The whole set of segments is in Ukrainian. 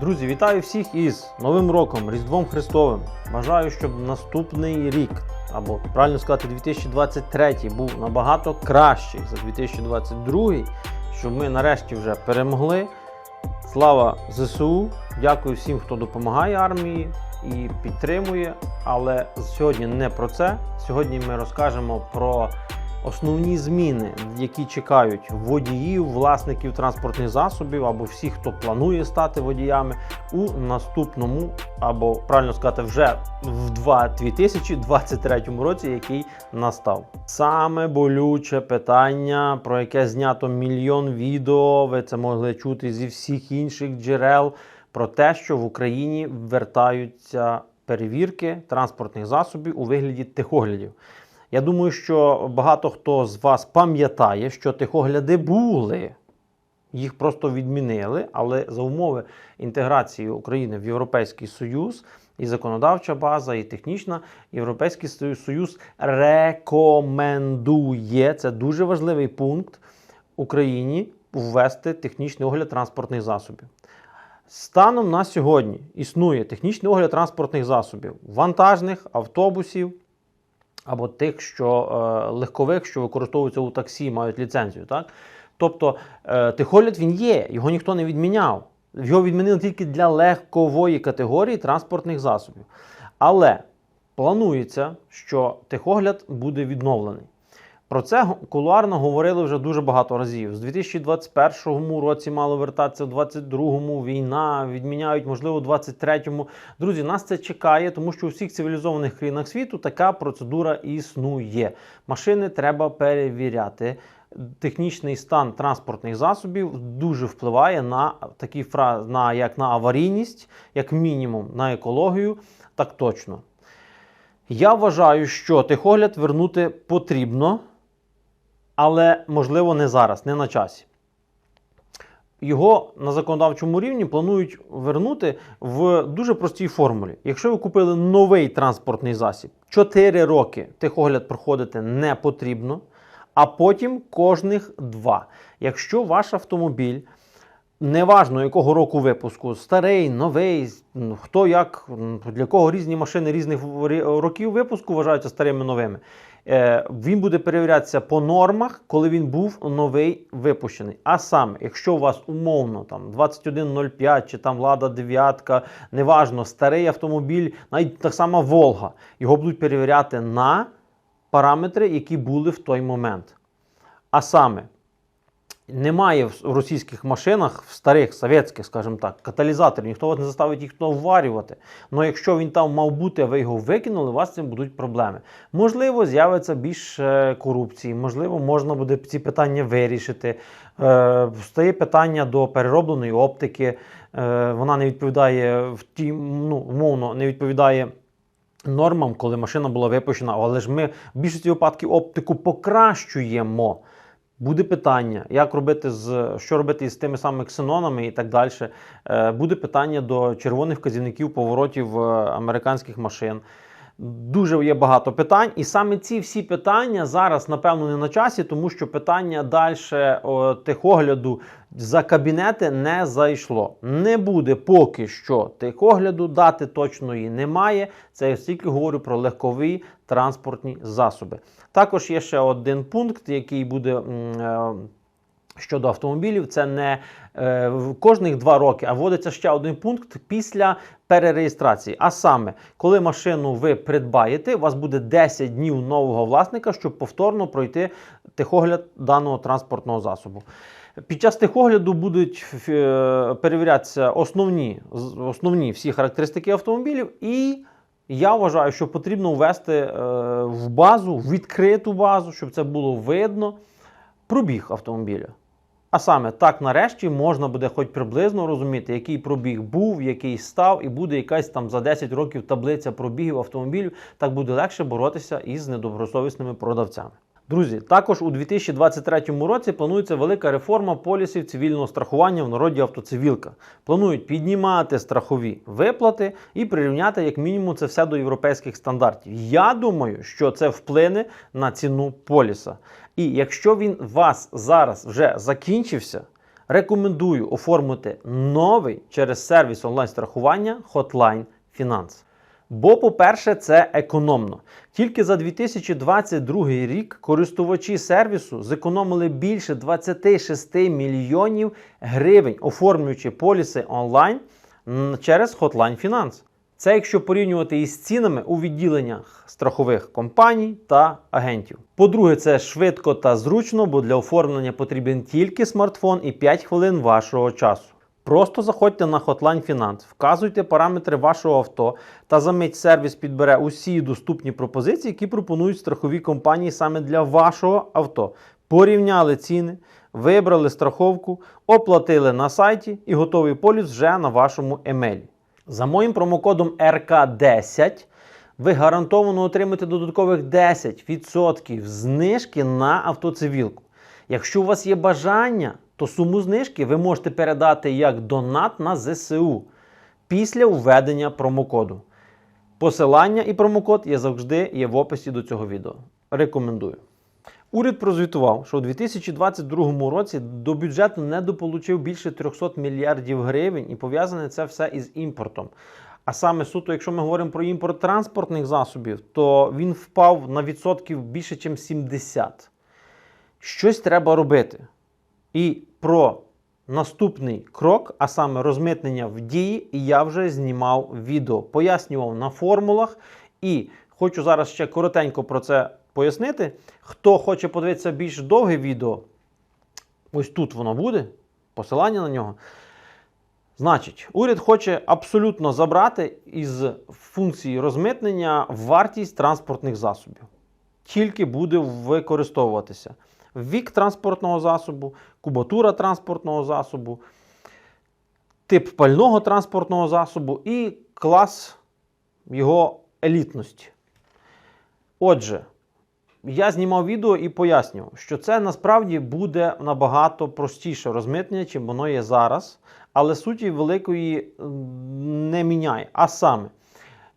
Друзі, вітаю всіх із Новим роком, Різдвом Христовим. Бажаю, щоб наступний рік, або правильно сказати, 2023 був набагато кращий за 2022, щоб ми нарешті вже перемогли. Слава ЗСУ! Дякую всім, хто допомагає армії і підтримує. Але сьогодні не про це. Сьогодні ми розкажемо про основні зміни, які чекають водіїв, власників транспортних засобів або всіх, хто планує стати водіями у наступному, або правильно сказати, вже в два- 2023 році, який настав. Саме болюче питання, про яке знято мільйон відео. Ви це могли чути зі всіх інших джерел. Про те, що в Україні вертаються перевірки транспортних засобів у вигляді тихоглядів. Я думаю, що багато хто з вас пам'ятає, що тихогляди були. Їх просто відмінили, але за умови інтеграції України в Європейський Союз і законодавча база, і технічна, Європейський Союз- рекомендує це дуже важливий пункт Україні ввести технічний огляд транспортних засобів. Станом на сьогодні існує технічний огляд транспортних засобів вантажних, автобусів, або тих, що е, легкових, що використовуються у таксі, мають ліцензію. Так? Тобто е, тихогляд він є, його ніхто не відміняв. Його відмінили тільки для легкової категорії транспортних засобів. Але планується, що тихогляд буде відновлений. Про це кулуарно говорили вже дуже багато разів. З 2021 році мало вертатися, в 2022 війна, відміняють, можливо, в 2023. Друзі, нас це чекає, тому що у всіх цивілізованих країнах світу така процедура існує. Машини треба перевіряти. Технічний стан транспортних засобів дуже впливає на такі фрази, на як на аварійність, як мінімум на екологію, так точно. Я вважаю, що тихогляд вернути потрібно, але можливо не зараз, не на часі. Його на законодавчому рівні планують вернути в дуже простій формулі. Якщо ви купили новий транспортний засіб, 4 роки тихогляд проходити не потрібно, а потім кожних 2. Якщо ваш автомобіль Неважно якого року випуску, старий, новий, хто як, для кого різні машини різних років випуску вважаються старими новими. Е, Він буде перевірятися по нормах, коли він був новий випущений. А саме, якщо у вас умовно там 2105 чи там Лада 9, неважно, старий автомобіль, навіть так само Волга, його будуть перевіряти на параметри, які були в той момент. А саме, немає в російських машинах, в старих совєтських, скажімо так, каталізаторів, ніхто вас не заставить їх вварювати. Але якщо він там мав бути, а ви його викинули, у вас цим будуть проблеми. Можливо, з'явиться більше корупції, можливо, можна буде ці питання вирішити. Е, Встає питання до переробленої оптики. Е, Вона не відповідає в ті, ну, умовно, не відповідає. Нормам, коли машина була випущена, але ж ми в більшості випадків оптику покращуємо. Буде питання, як робити з що робити із тими самими ксенонами і так далі. Е, Буде питання до червоних вказівників поворотів е, американських машин. Дуже є багато питань, і саме ці всі питання зараз, напевно, не на часі, тому що питання далі техогляду за кабінети не зайшло. Не буде поки що техогляду, дати точної немає. Це я стільки говорю про легкові транспортні засоби. Також є ще один пункт, який буде. е, Щодо автомобілів, це не е, кожних два роки, а вводиться ще один пункт після перереєстрації. А саме, коли машину ви придбаєте, у вас буде 10 днів нового власника, щоб повторно пройти техогляд даного транспортного засобу. Під час техогляду будуть е, перевірятися основні, основні всі характеристики автомобілів і. Я вважаю, що потрібно ввести е, в базу, в відкриту базу, щоб це було видно, пробіг автомобіля. А саме так нарешті можна буде хоч приблизно розуміти, який пробіг був, який став, і буде якась там за 10 років таблиця пробігів автомобілів. Так буде легше боротися із недобросовісними продавцями. Друзі, також у 2023 році планується велика реформа полісів цивільного страхування в народі автоцивілка. Планують піднімати страхові виплати і прирівняти як мінімум це все до європейських стандартів. Я думаю, що це вплине на ціну поліса. І якщо він у вас зараз вже закінчився, Рекомендую оформити новий через сервіс онлайн-страхування Hotline Finance. Бо, по-перше, це економно. Тільки за 2022 рік користувачі сервісу зекономили більше 26 мільйонів гривень, оформлюючи поліси онлайн через Hotline Finance. Це якщо порівнювати із цінами у відділеннях страхових компаній та агентів. По-друге, це швидко та зручно, бо для оформлення потрібен тільки смартфон і 5 хвилин вашого часу. Просто заходьте на Hotline Finance, вказуйте параметри вашого авто та за мить сервіс підбере усі доступні пропозиції, які пропонують страхові компанії саме для вашого авто. Порівняли ціни, вибрали страховку, оплатили на сайті і готовий поліс вже на вашому емейлі. За моїм промокодом RK10 ви гарантовано отримаєте додаткових 10% знижки на автоцивілку. Якщо у вас є бажання, то суму знижки ви можете передати як донат на ЗСУ після введення промокоду. Посилання і промокод є завжди є в описі до цього відео. Рекомендую. Уряд прозвітував, що у 2022 році до бюджету недополучив більше 300 мільярдів гривень, і пов'язане це все із імпортом. А саме суто, якщо ми говоримо про імпорт транспортних засобів, то він впав на відсотків більше, ніж 70. Щось треба робити. І про наступний крок, а саме розмитнення в дії, я вже знімав відео, пояснював на формулах. І хочу зараз ще коротенько про це пояснити. Хто хоче подивитися більш довге відео, ось тут воно буде, посилання на нього. Значить, уряд хоче абсолютно забрати із функції розмитнення вартість транспортних засобів. Тільки буде використовуватися вік транспортного засобу, кубатура транспортного засобу, тип пального транспортного засобу і клас його елітності. Отже, я знімав відео і пояснював, що це насправді буде набагато простіше розмитнення, чим воно є зараз, але суті великої не міняє. А саме,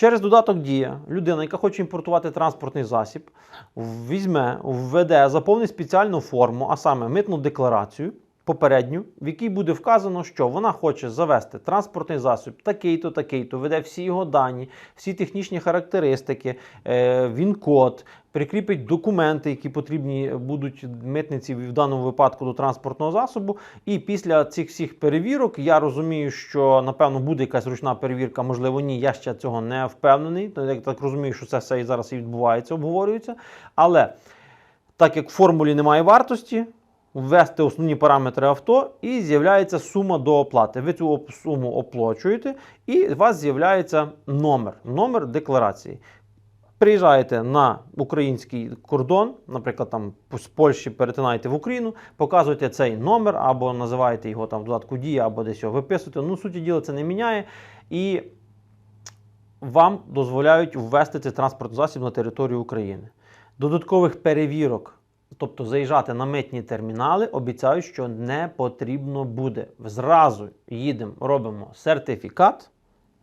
через додаток Дія людина, яка хоче імпортувати транспортний засіб, візьме, введе, заповнить спеціальну форму, а саме митну декларацію. Попередню, в якій буде вказано, що вона хоче завести транспортний засіб такий-то, такий-то, веде всі його дані, всі технічні характеристики, е, він-код, прикріпить документи, які потрібні будуть митниці в даному випадку до транспортного засобу. І після цих всіх перевірок я розумію, що напевно буде якась ручна перевірка, можливо, ні. Я ще цього не впевнений. Я так розумію, що це все і зараз і відбувається, обговорюється. Але так як в формулі немає вартості, ввести основні параметри авто, і з'являється сума до оплати. Ви цю суму оплачуєте, і у вас з'являється номер, номер декларації. Приїжджаєте на український кордон, наприклад, там з Польщі перетинаєте в Україну, показуєте цей номер, або називаєте його там в додатку дія, або десь його виписуєте. Ну, суті діла, це не міняє. І вам дозволяють ввести цей транспортний засіб на територію України. Додаткових перевірок, тобто заїжджати на митні термінали, обіцяють, що не потрібно буде. Зразу їдемо, робимо сертифікат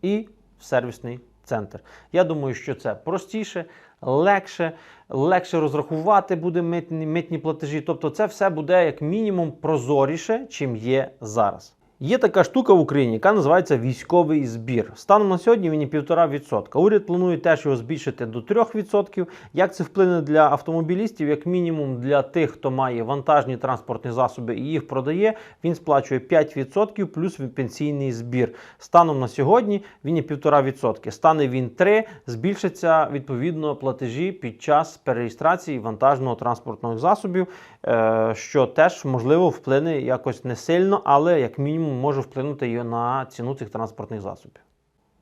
і в сервісний центр. Я думаю, що це простіше, легше, легше розрахувати буде митні, митні платежі. Тобто, це все буде як мінімум прозоріше, чим є зараз. Є така штука в Україні, яка називається військовий збір. Станом на сьогодні він є 1,5%. Уряд планує теж його збільшити до 3%. Як це вплине для автомобілістів? Як мінімум для тих, хто має вантажні транспортні засоби і їх продає, він сплачує 5% плюс пенсійний збір. Станом на сьогодні він є 1,5%. Стане він 3%, збільшаться відповідно платежі під час перереєстрації вантажного транспортного засобів, е, що теж можливо вплине якось не сильно, але як мінімум може вплинути на ціну цих транспортних засобів.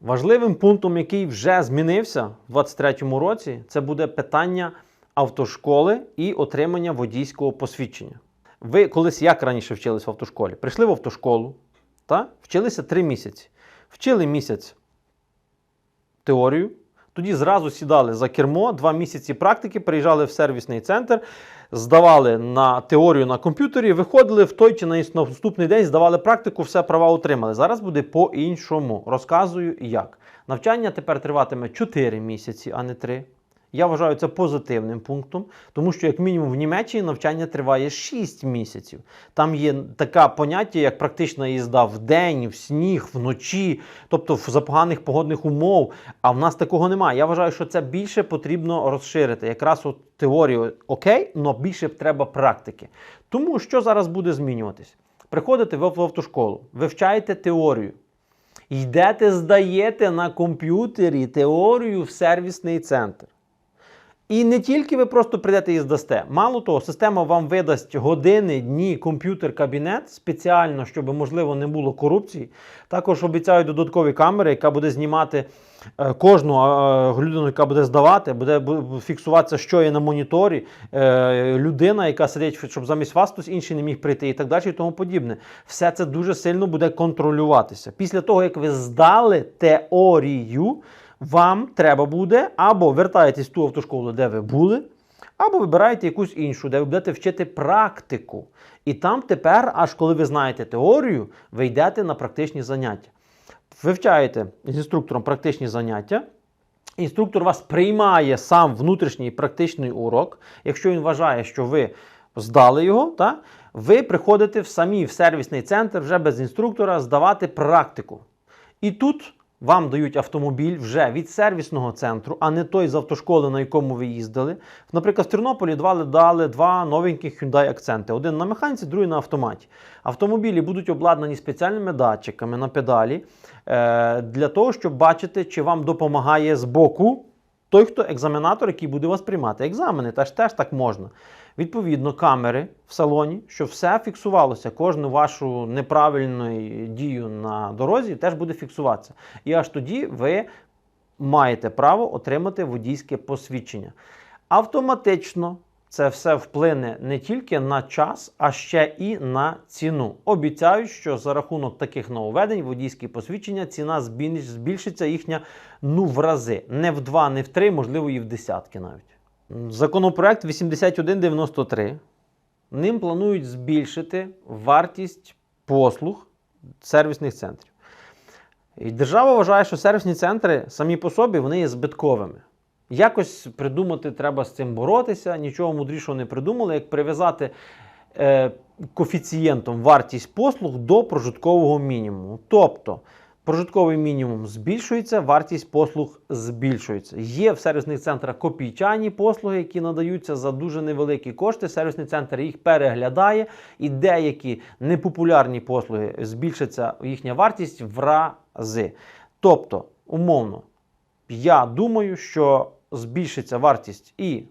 Важливим пунктом, який вже змінився в 2023 році, це буде питання автошколи і отримання водійського посвідчення. Ви колись як раніше вчились в автошколі? Прийшли в автошколу, та? вчилися три місяці. Вчили місяць теорію, тоді зразу сідали за кермо, два місяці практики, приїжджали в сервісний центр, здавали на теорію на комп'ютері, виходили в той чи на наступний день, здавали практику, все права отримали. Зараз буде по-іншому. Розказую як. Навчання тепер триватиме 4 місяці, а не 3. Я вважаю це позитивним пунктом, тому що, як мінімум, в Німеччині навчання триває 6 місяців. Там є таке поняття, як практична їзда в день, в сніг, вночі, тобто в- за поганих погодних умов. А в нас такого немає. Я вважаю, що це більше потрібно розширити. Якраз от теорію окей, але більше треба практики. Тому що зараз буде змінюватись? Приходите ви в автошколу, вивчаєте теорію. Йдете, здаєте на комп'ютері теорію в сервісний центр. І не тільки ви просто прийдете і здасте. Мало того, система вам видасть години, дні, комп'ютер, кабінет спеціально, щоб можливо не було корупції. Також обіцяють додаткові камери, яка буде знімати е, кожну е, людину, яка буде здавати, буде бу- фіксуватися, що є на моніторі. е, Людина, яка сидить, щоб замість вас хтось інший не міг прийти, і так далі, і тому подібне. Все це дуже сильно буде контролюватися. Після того, як ви здали теорію, вам треба буде або вертаєтесь в ту автошколу, де ви були, або вибираєте якусь іншу, де ви будете вчити практику. І там тепер, аж коли ви знаєте теорію, ви йдете на практичні заняття. Вивчаєте з інструктором практичні заняття. Інструктор вас приймає сам внутрішній практичний урок. Якщо він вважає, що ви здали його, та, ви приходите в самі в сервісний центр вже без інструктора здавати практику. І тут вам дають автомобіль вже від сервісного центру, а не той з автошколи, на якому ви їздили. Наприклад, в Тернополі дали два новеньких Hyundai акценти: один на механіці, другий на автоматі. Автомобілі будуть обладнані спеціальними датчиками на педалі е, для того, щоб бачити, чи вам допомагає збоку той, хто екзаменатор, який буде вас приймати. Екзамени теж, теж так можна. Відповідно, камери в салоні, щоб все фіксувалося, кожну вашу неправильну дію на дорозі теж буде фіксуватися. І аж тоді ви маєте право отримати водійське посвідчення. Автоматично це все вплине не тільки на час, а ще і на ціну. Обіцяють, що за рахунок таких нововведень водійські посвідчення ціна збільшиться їхня ну в рази. Не в два, не в три, можливо, і в десятки навіть. Законопроект 8193. Ним планують збільшити вартість послуг сервісних центрів. І держава вважає, що сервісні центри самі по собі вони є збитковими. Якось придумати треба з цим боротися, нічого мудрішого не придумали, як прив'язати е, коефіцієнтом вартість послуг до прожиткового мінімуму. Тобто прожитковий мінімум збільшується, вартість послуг збільшується. Є в сервісних центрах копійчані послуги, які надаються за дуже невеликі кошти. Сервісний центр їх переглядає, і деякі непопулярні послуги збільшиться їхня вартість в рази. Тобто, умовно, я думаю, що збільшиться вартість і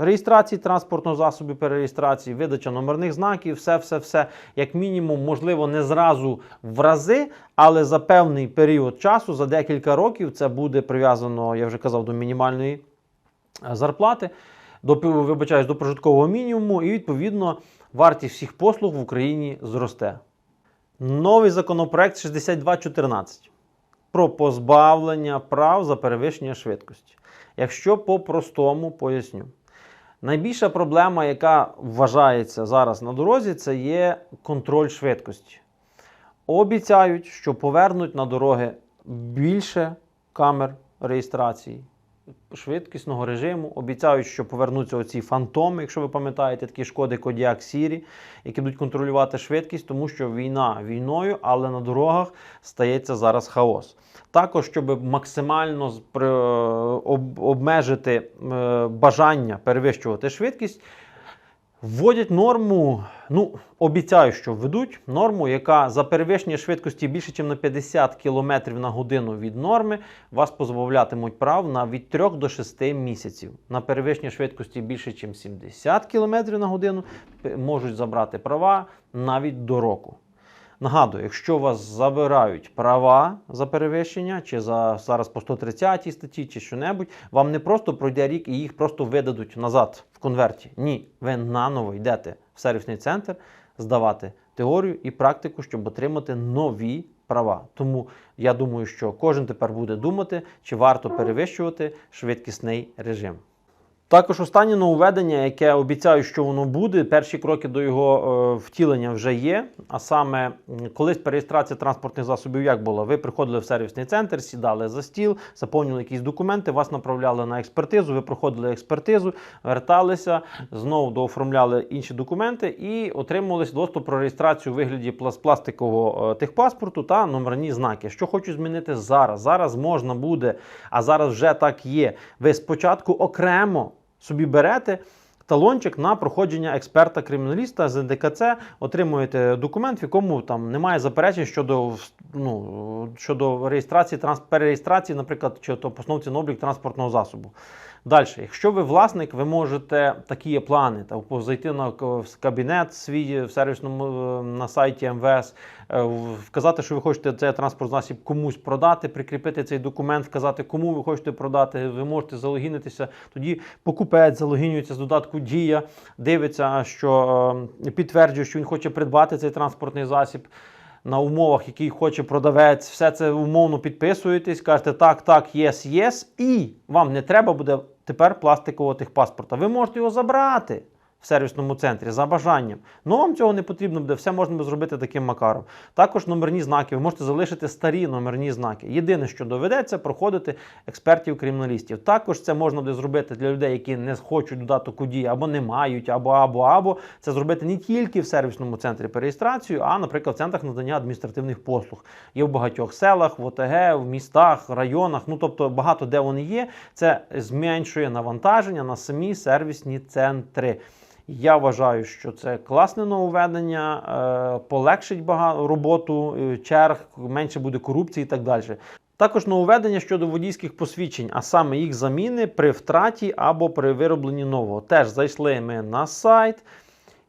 реєстрації транспортного засобу, перереєстрації, видача номерних знаків, все, все, все, як мінімум, можливо, не зразу в рази, але за певний період часу, за декілька років, це буде прив'язано, я вже казав, до мінімальної е, зарплати, до вибачаюсь, до прожиткового мінімуму, і відповідно вартість всіх послуг в Україні зросте. Новий законопроект 6214 про позбавлення прав за перевищення швидкості. Якщо по-простому поясню. Найбільша проблема, яка вважається зараз на дорозі, це є контроль швидкості. Обіцяють, що повернуть на дороги більше камер реєстрації, швидкісного режиму. Обіцяють, що повернуться оці фантоми, якщо ви пам'ятаєте, такі шкоди Кодіак Сірі, які будуть контролювати швидкість, тому що війна війною, але на дорогах стається зараз хаос. Також, щоб максимально об- обмежити е, бажання перевищувати швидкість, вводять норму, ну, обіцяю, що введуть норму, яка за перевищення швидкості більше, ніж на 50 км на годину від норми, вас позбавлятимуть прав на від 3 до 6 місяців. На перевищення швидкості більше, ніж 70 км на годину можуть забрати права навіть до року. Нагадую, якщо вас забирають права за перевищення, чи за зараз по 130 статті, чи що-небудь, вам не просто пройде рік і їх просто видадуть назад в конверті. Ні, ви наново йдете в сервісний центр здавати теорію і практику, щоб отримати нові права. Тому я думаю, що кожен тепер буде думати, чи варто перевищувати швидкісний режим. Також останнє нововведення, яке обіцяю, що воно буде. Перші кроки до його е, втілення вже є. А саме, колись переєстрація транспортних засобів як було? Ви приходили в сервісний центр, сідали за стіл, заповнювали якісь документи, вас направляли на експертизу. Ви проходили експертизу, верталися, знову дооформляли інші документи і отримували доступ про реєстрацію у вигляді плас- пластикового е, техпаспорту та номерні знаки. Що хочу змінити зараз? Зараз можна буде, а зараз вже так є. Ви спочатку окремо собі берете. Талончик на проходження експерта-криміналіста з НДКЦ, отримуєте документ, в якому там немає заперечень щодо ну, щодо реєстрації транс, перереєстрації, наприклад, чи то постановці на облік транспортного засобу. Далі, якщо ви власник, ви можете такі плани, та зайти на кабінет свій в сервісному е, на сайті МВС, е, вказати, що ви хочете цей транспорт засіб комусь продати, прикріпити цей документ, вказати, кому ви хочете продати. Ви можете залогінитися. Тоді покупець залогінюється з додатку Дія, дивиться, що е, підтверджує, що він хоче придбати цей транспортний засіб. На умовах, який хоче продавець, все це умовно підписуєтесь, кажете так, так, єс, єс, і вам не треба буде тепер пластикового тих паспорта. Ви можете його забрати в сервісному центрі за бажанням. Ну вам цього не потрібно буде, все можна зробити таким макаром. Також номерні знаки, ви можете залишити старі номерні знаки. Єдине, що доведеться, проходити експертів-криміналістів. Також це можна буде зробити для людей, які не хочуть додаток «Удія» або не мають, або або або це зробити не тільки в сервісному центрі переєстрацію, а, наприклад, в центрах надання адміністративних послуг. Є в багатьох селах, в ОТГ, в містах, районах. Ну тобто багато де вони є. Це зменшує навантаження на самі сервісні центри. Я вважаю, що це класне нововведення, е, полегшить багато роботу е, черг, менше буде корупції і так далі. Також нововведення щодо водійських посвідчень, а саме їх заміни при втраті або при виробленні нового. Теж зайшли ми на сайт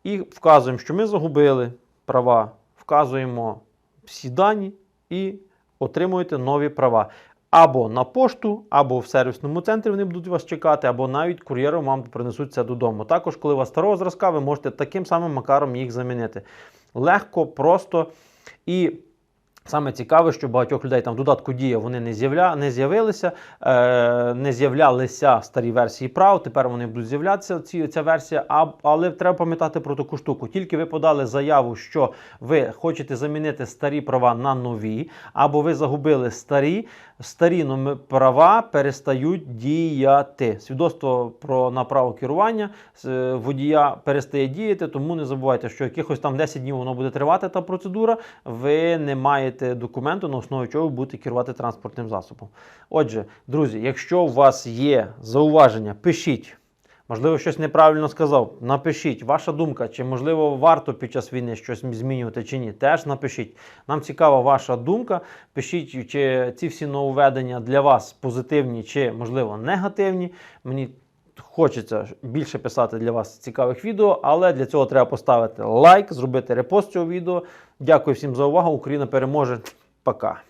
і вказуємо, що ми загубили права, вказуємо всі дані і отримуєте нові права. Або на пошту, або в сервісному центрі вони будуть вас чекати, або навіть кур'єром вам принесуть це додому. Також, коли у вас старого зразка, ви можете таким самим макаром їх замінити. Легко, просто і. Саме цікаве, що багатьох людей там в додатку дія вони не з'явля... не з'явилися, е... не з'являлися старі версії прав. Тепер вони будуть з'являтися. Ці ця версія. А... Але треба пам'ятати про таку штуку. Тільки ви подали заяву, що ви хочете замінити старі права на нові, або ви загубили старі, старі права перестають діяти. Свідоцтво про на право керування е, водія перестає діяти, тому не забувайте, що якихось там 10 днів воно буде тривати та процедура. Ви не маєте документу, на основі чого ви будете керувати транспортним засобом. Отже, друзі, якщо у вас є зауваження, пишіть. Можливо, щось неправильно сказав. Напишіть ваша думка, чи можливо варто під час війни щось змінювати чи ні. Теж напишіть. Нам цікава ваша думка. Пишіть, чи ці всі нововведення для вас позитивні чи можливо негативні. Мені хочеться більше писати для вас цікавих відео, але для цього треба поставити лайк, зробити репост цього відео. Дякую всім за увагу. Україна переможе. Пока.